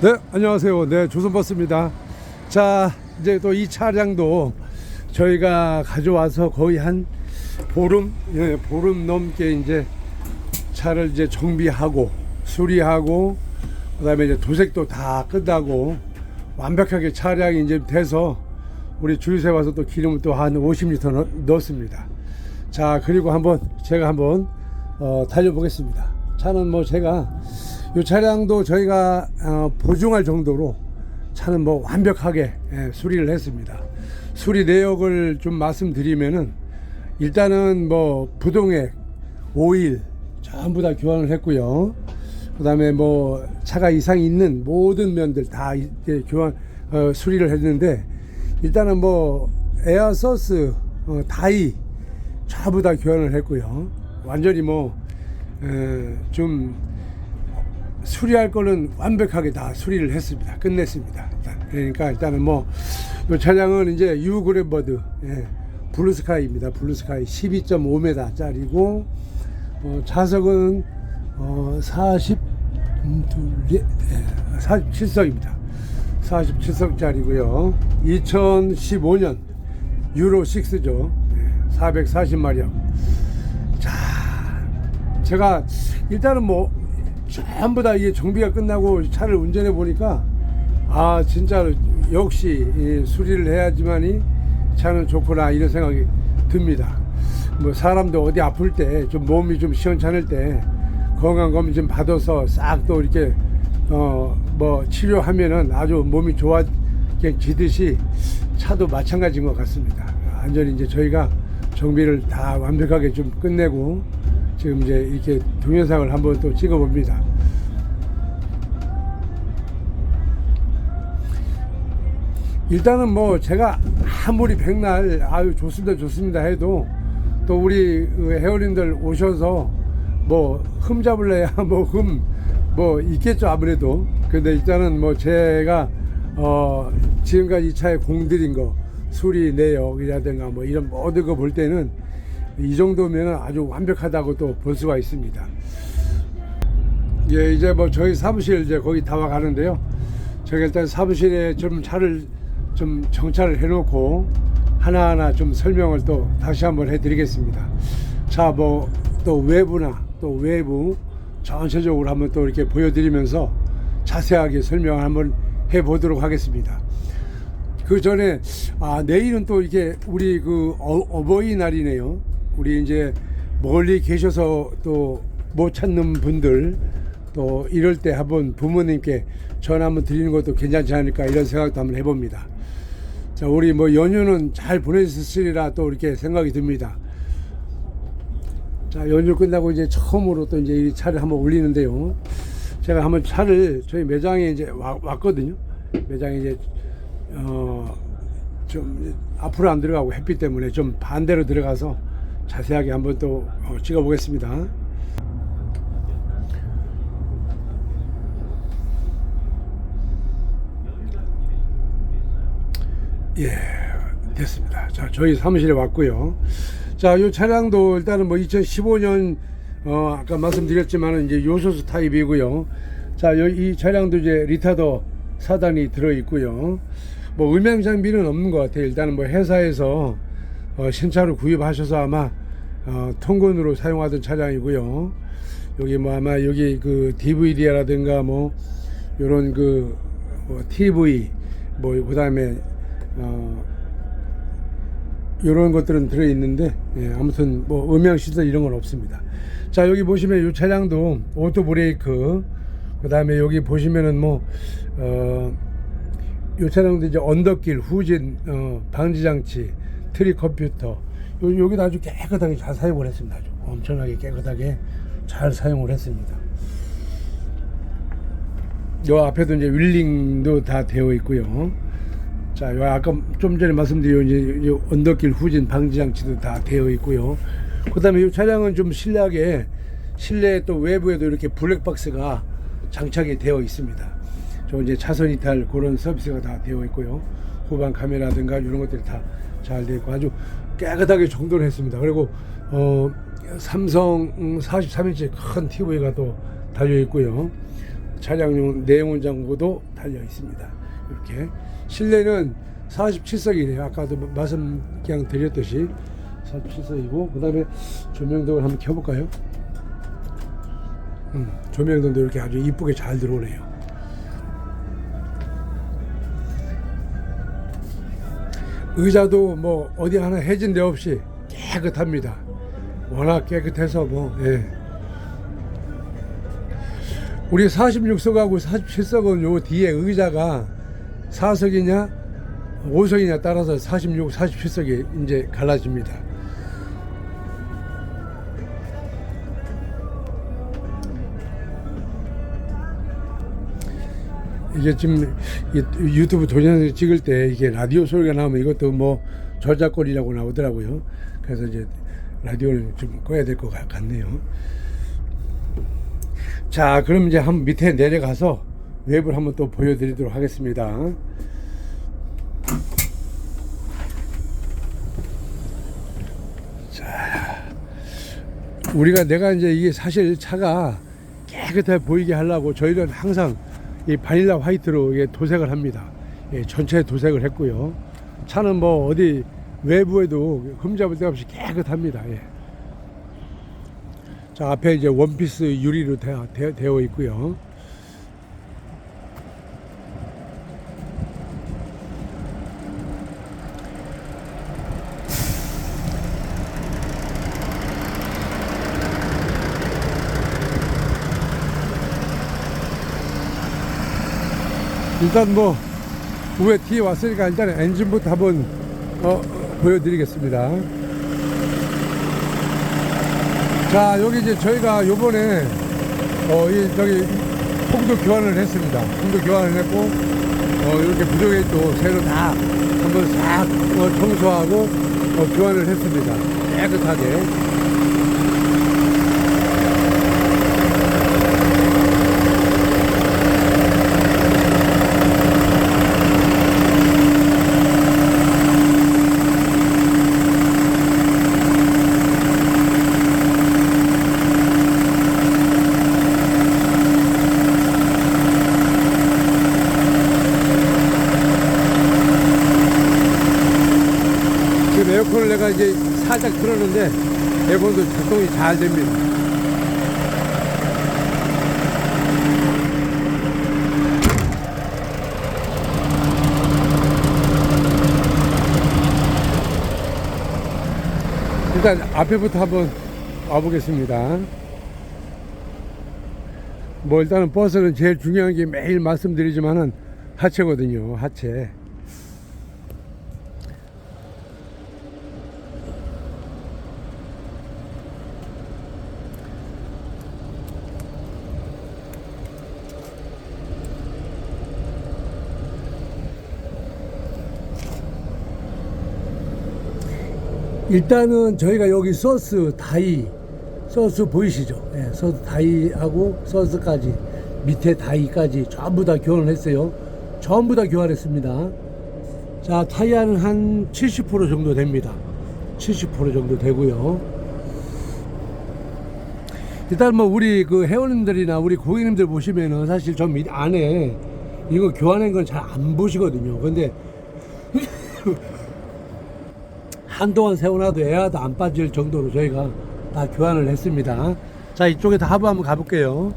네, 안녕하세요. 네, 조선버스입니다. 자, 이제 또 이 차량도 저희가 가져와서 거의 한 보름, 예, 보름 넘게 이제 차를 이제 정비하고 수리하고 그다음에 이제 도색도 다 끝나고 완벽하게 차량이 이제 돼서 우리 주유소에 와서 또 기름을 또 한 50리터 넣, 넣었습니다. 자, 그리고 한번 제가 한번 어, 달려보겠습니다. 차는 뭐 제가 이 차량도 저희가 어, 보증할 정도로 차는 뭐 완벽하게 예, 수리를 했습니다. 수리 내역을 좀 말씀드리면은 일단은 뭐 부동액, 오일 전부 다 교환을 했고요. 그다음에 뭐 차가 이상이 있는 모든 면들 다 이제 교환 어, 수리를 했는데 일단은 뭐 에어서스, 어, 다이 전부 다 교환을 했고요. 완전히 뭐좀 수리할 거는 완벽하게 다 수리를 했습니다. 끝냈습니다. 일단. 그러니까 일단은 뭐, 이 차량은 이제 유그래버드, 예, 블루스카이입니다. 블루스카이 12.5m 짜리고, 어, 차석은, 어, 40, 음, 둘, 예, 47석입니다. 47석짜리고요. 2015년 유로 6죠. 예, 440마력. 자, 제가 일단은 뭐 전부 다 이게 정비가 끝나고 차를 운전해 보니까 아 진짜 역시 이 수리를 해야지만이 차는 좋구나 이런 생각이 듭니다. 뭐 사람도 어디 아플 때 좀 몸이 좀 시원찮을 때 건강 검진 좀 받아서 싹 또 이렇게 어 뭐 치료하면은 아주 몸이 좋아지듯이 차도 마찬가지인 것 같습니다. 완전히 이제 저희가 정비를 다 완벽하게 좀 끝내고 지금 이제 이렇게 동영상을 한번 또 찍어 봅니다. 일단은 뭐 제가 아무리 백날 아유 좋습니다 좋습니다 해도 또 우리 그 회원님들 오셔서 뭐 흠 잡을래야 뭐흠뭐 있겠죠 아무래도 근데 일단은 뭐 제가 어 지금까지 이 차에 공들인 거 수리 내역이라든가 뭐 이런 모든 거 볼 때는 이 정도면 아주 완벽하다고 또볼 수가 있습니다. 예, 이제 뭐 저희 사무실 이제 거기 다 와 가는데요. 제가 일단 사무실에 좀 차를 좀 정차를 해놓고 하나하나 좀 설명을 또 다시 한번 해드리겠습니다. 자, 뭐 또 외부나 또 외부 전체적으로 한번 또 이렇게 보여드리면서 자세하게 설명을 한번 해보도록 하겠습니다. 그 전에 아 내일은 또 이렇게 우리 그 어, 어버이날이네요. 우리 이제 멀리 계셔서 또 못 찾는 분들 또 이럴 때 한번 부모님께 전화 한번 드리는 것도 괜찮지 않을까 이런 생각도 한번 해봅니다. 자 우리 뭐 연휴는 잘 보내셨으리라 또 이렇게 생각이 듭니다. 자 연휴 끝나고 이제 처음으로 또 이제 이 차를 한번 올리는데요. 제가 한번 차를 저희 매장에 이제 와- 왔거든요. 매장에 이제 어 좀 앞으로 안 들어가고 햇빛 때문에 좀 반대로 들어가서 자세하게 한번 또 어, 찍어 보겠습니다. 예, 됐습니다. 자, 저희 사무실에 왔고요. 자, 이 차량도 일단은 뭐 2015년 어, 아까 말씀드렸지만은 이제 요소수 타입이고요. 자, 여- 이 차량도 이제 리타더 사단이 들어 있고요. 뭐 음향 장비는 없는 것 같아요. 일단은 뭐 회사에서 어, 신차로 구입하셔서 아마 어, 통근으로 사용하던 차량이고요. 여기 뭐 아마 여기 그 DVD라든가 뭐 요런 그 뭐 TV 뭐 그다음에 어 이런 것들은 들어 있는데 예, 아무튼 뭐 음향 시설 이런 건 없습니다. 자 여기 보시면 이 차량도 오토 브레이크 그다음에 여기 보시면은 뭐어이 차량도 이제 언덕길 후진 어, 방지 장치 트리 컴퓨터 요, 여기도 아주 깨끗하게 잘 사용을 했습니다. 아주 엄청나게 깨끗하게 잘 사용을 했습니다. 요 앞에도 이제 윌링도 다 되어 있고요. 자, 요 아까 좀 전에 말씀드린 이제 요 언덕길 후진 방지 장치도 다 되어 있고요. 그다음에 이 차량은 좀 실내하게 실내 또 외부에도 이렇게 블랙박스가 장착이 되어 있습니다. 저 이제 차선 이탈 그런 서비스가 다 되어 있고요. 후방 카메라든가 이런 것들이 다 잘 되어 있고 아주 깨끗하게 정돈을 했습니다. 그리고 어 삼성 43인치 큰 TV가 또 달려 있고요. 차량용 내연 장고도 달려 있습니다. 이렇게 실내는 47석이네요. 아까도 말씀 그냥 드렸듯이 47석이고 그 다음에 조명등을 한번 켜볼까요? 음, 조명등도 이렇게 아주 이쁘게 잘 들어오네요. 의자도 뭐 어디 하나 해진 데 없이 깨끗합니다. 워낙 깨끗해서 뭐 예. 우리 46석하고 47석은 요 뒤에 의자가 4석이냐 5석이냐 따라서 46, 47석이 이제 갈라집니다. 이게 지금 이 유튜브 동영상 찍을 때 이게 라디오 소리가 나오면 이것도 뭐 저작권이라고 나오더라고요. 그래서 이제 라디오를 좀 꺼야 될 것 같네요. 자, 그럼 이제 한 밑에 내려가서 웹을 한번 또 보여드리도록 하겠습니다. 자, 우리가 내가 이제 이게 사실 차가 깨끗해 보이게 하려고 저희는 항상 이 바닐라 화이트로 이게 도색을 합니다. 예, 전체 도색을 했고요. 차는 뭐 어디 외부에도 흠잡을 데 없이 깨끗합니다. 예. 자 앞에 이제 원피스 유리로 되어, 되어 있고요. 일단 뭐 우에 뒤에 왔으니까 일단 엔진부터 한번 어, 보여드리겠습니다. 자 여기 이제 저희가 요번에 어, 이 저기 통도 교환을 했습니다. 통도 교환을 했고 어, 이렇게 부족에 또 새로 다 한번 싹 어, 청소하고 어, 교환을 했습니다. 깨끗하게. 내가 이제 살짝 틀었는데 에어컨도 작동이 잘 됩니다. 일단 앞에부터 한번 와보겠습니다. 뭐 일단은 버스는 제일 중요한 게 매일 말씀드리지만은 하체거든요. 하체. 일단은 저희가 여기 소스 다이 소스 보이시죠? 네, 소스 다이하고 소스까지 밑에 다이까지 전부 다 교환을 했어요. 전부 다 교환했습니다. 자 타이어는 한 70% 정도 됩니다. 70% 정도 되고요. 일단 뭐 우리 그 회원님들이나 우리 고객님들 보시면은 사실 저 밑 안에 이거 교환한 건 잘 안 보시거든요. 근데 한동안 세워놔도 애와도 안 빠질 정도로 저희가 다 교환을 했습니다. 자, 이쪽에 다 하부 한번 가볼게요.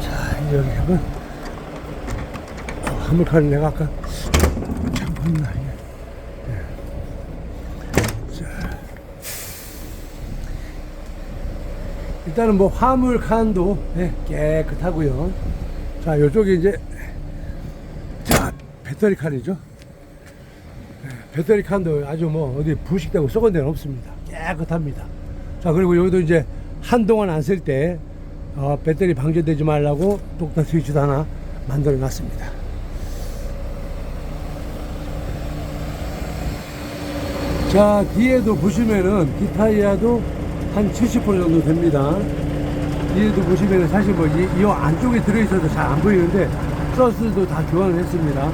자, 여기 한번 어, 화물칸을 내가 아까 참 봤나 이게. 예. 자, 일단은 뭐 화물칸도 예, 깨끗하고요. 자, 요쪽이 이제 자 배터리 칸이죠. 예, 배터리 칸도 아주 뭐 어디 부식되고 썩은 데는 없습니다. 깨끗합니다. 자, 그리고 여기도 이제 한동안 안 쓸때 어, 배터리 방전되지 말라고 똑딱 스위치도 하나 만들어 놨습니다. 자 뒤에도 보시면은 뒷타이야도 한 70% 정도 됩니다. 뒤에도 보시면은 사실 뭐이 안쪽에 들어있어도 잘안 보이는데 서스도 다 교환을 했습니다.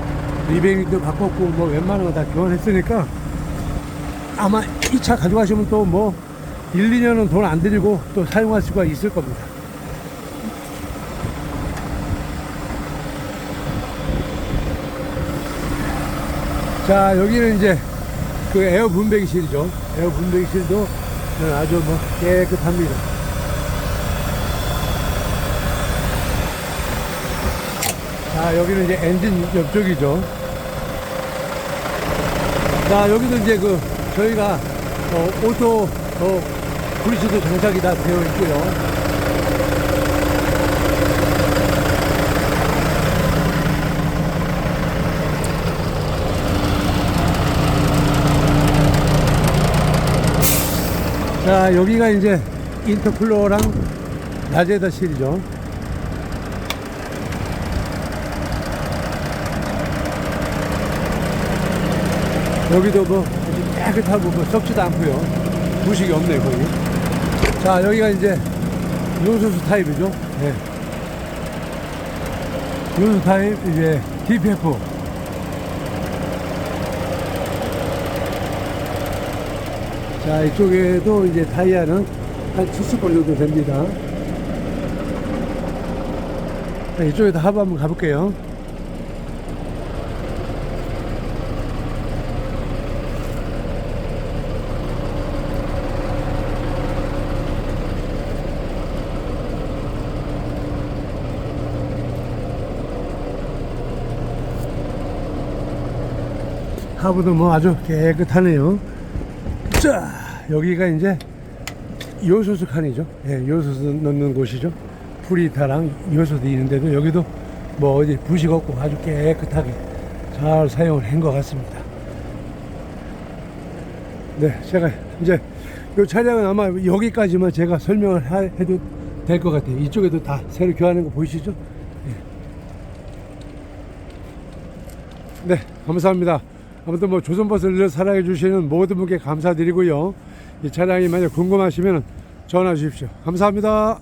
리뱅도 바꿨고 뭐 웬만한 거 다 교환했으니까 아마 이 차 가져가시면 또 뭐 1, 2년은 돈 안 들이고 또 사용할 수가 있을 겁니다. 자 여기는 이제 그 에어 분배기실이죠. 에어 분배기실도 아주 뭐 깨끗합니다. 자 여기는 이제 엔진 옆쪽이죠. 자 여기도 이제 그 저희가 어, 오토 어, 브리스도 장착이 다 되어 있고요 자 여기가 이제 인터쿨러랑 라제다 실이죠. 여기도 뭐 깨끗하고 뭐 썩지도 않고요. 부식이 없네 거의. 자 여기가 이제 요소수 타입이죠. 네. 요소 타입 이제 DPF 자 이쪽에도 이제 타이어는 한 70번 정도 됩니다. 자, 이쪽에도 하부 한번 가볼게요. 하부도 뭐 아주 깨끗하네요 자 여기가 이제 요소수 칸이죠. 예, 요소수 넣는 곳이죠. 프리타랑 요소도 있는데도 여기도 뭐 어디 부식 없고 아주 깨끗하게 잘 사용을 한 것 같습니다. 네 제가 이제 이 차량은 아마 여기까지만 제가 설명을 하- 해도 될 것 같아요. 이쪽에도 다 새로 교환한 거 보이시죠? 예. 네 감사합니다 아무튼 뭐 조선버스를 사랑해 주시는 모든 분께 감사드리고요. 이 차량이 만약 궁금하시면 전화 주십시오. 감사합니다.